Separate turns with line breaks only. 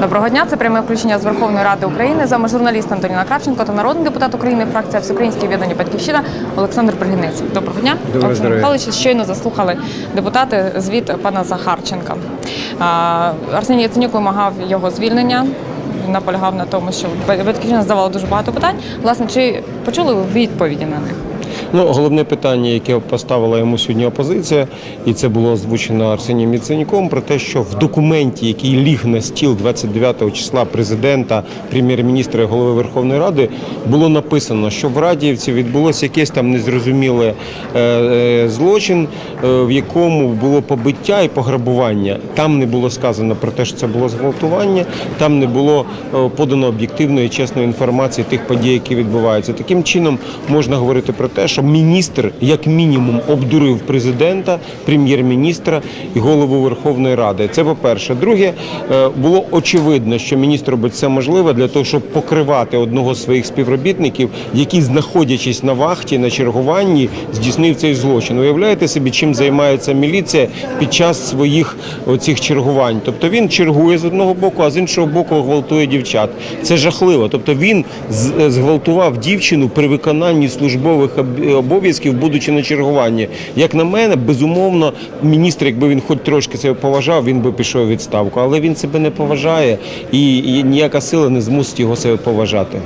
Доброго дня. Це пряме включення з Верховної Ради України. З вами журналіст Антоніна Кравченко та народний депутат України, фракція Всеукраїнське об'єднання Батьківщина Олександр Бригинець. Доброго дня,
Доброго
Олександр. Михайлович. Щойно заслухали депутати звіт пана Захарченка. Арсеній Яценюк вимагав його звільнення. Наполягав на тому, що батьківщина здавала дуже багато питань. Власне, чи почули ви відповіді на них?
Ну, головне питання, яке поставила йому сьогодні опозиція, і це було озвучено Арсенієм Яценюком, про те, що в документі, який ліг на стіл 29 числа президента, прем'єр-міністра і голови Верховної Ради, було написано, що в Радіївці відбулося якесь там незрозуміле е, е, злочин, е, в якому було побиття і пограбування. Там не було сказано про те, що це було зґвалтування, там не було подано об'єктивної чесної інформації тих подій, які відбуваються. Таким чином можна говорити про те, що міністр як мінімум обдурив президента, прем'єр-міністра і голову Верховної Ради. Це по-перше. Друге, е, було очевидно, що міністр робить все можливе для того, щоб покривати одного з своїх співробітників, який, знаходячись на вахті на чергуванні, здійснив цей злочин. Уявляєте собі, чим займається міліція під час своїх оцих чергувань? Тобто він чергує з одного боку, а з іншого боку гвалтує дівчат. Це жахливо. Тобто він е, зґвалтував дівчину при виконанні службових об- обов'язків, будучи на чергуванні. Як на мене, безумовно, міністр, якби він хоч трошки себе поважав, він би пішов у відставку. Але він себе не поважає, і, ніяка сила не змусить його себе поважати.